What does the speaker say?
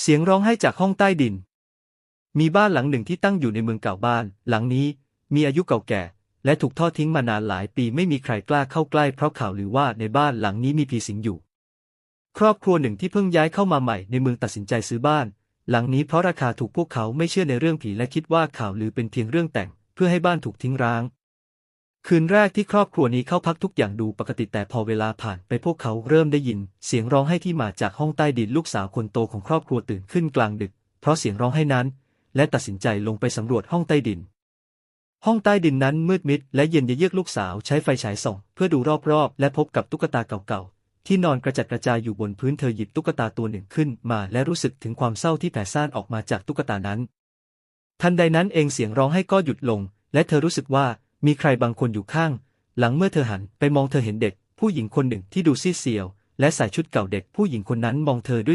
เสียงร้องไห้จากห้องใต้ดิน มีบ้านหลังหนึ่งที่ตั้งอยู่ในเมืองเก่าบ้าน หลังนี้มีอายุเก่าแก่ และถูกทอดทิ้งมานานหลายปีไม่มีใครกล้าเข้าใกล้เพราะข่าวลือว่าในบ้านหลังนี้มีผีสิงอยู่ ครอบครัวหนึ่งที่เพิ่งย้ายเข้ามาใหม่ในเมืองตัดสินใจซื้อบ้าน หลังนี้เพราะราคาถูกพวกเขาไม่เชื่อในเรื่องผีและคิดว่าข่าวลือเป็นเพียงเรื่องแต่ง เพื่อให้บ้านถูกทิ้งร้าง คืนแรกที่ครอบครัวนี้เข้าพักทุกอย่างดูปกติแต่พอเวลาผ่านไปพวกเขาเริ่มได้ยิน เสียงร้องไห้ที่มาจากห้องใต้ดินลูกสาวคนโตของครอบครัวตื่นขึ้นกลางดึก เพราะเสียงร้องไห้นั้น และตัดสินใจลงไปสำรวจห้องใต้ดิน ห้องใต้ดินนั้นมืดมิดและเย็นเยือกลูกสาวใช้ไฟฉายส่อง เพื่อดูรอบๆ และพบกับตุ๊กตาเก่าๆ ที่นอนกระจัดกระจายอยู่บนพื้นเธอหยิบตุ๊กตาตัวหนึ่งขึ้นมาและรู้สึกถึงความเศร้าที่แผ่ซ่านออกมาจากตุ๊กตานั้น ทันใดนั้นเองเสียงร้องไห้ก็หยุดลง และเธอรู้สึกว่า มีใครบางคนอยู่ข้าง หลังเมื่อเธอหันไปมองเธอเห็นเด็ก ผู้หญิงคนหนึ่งที่ดูซีเซียว และใส่ชุดเก่าเด็กผู้หญิงคนนั้นมองเธอด้วย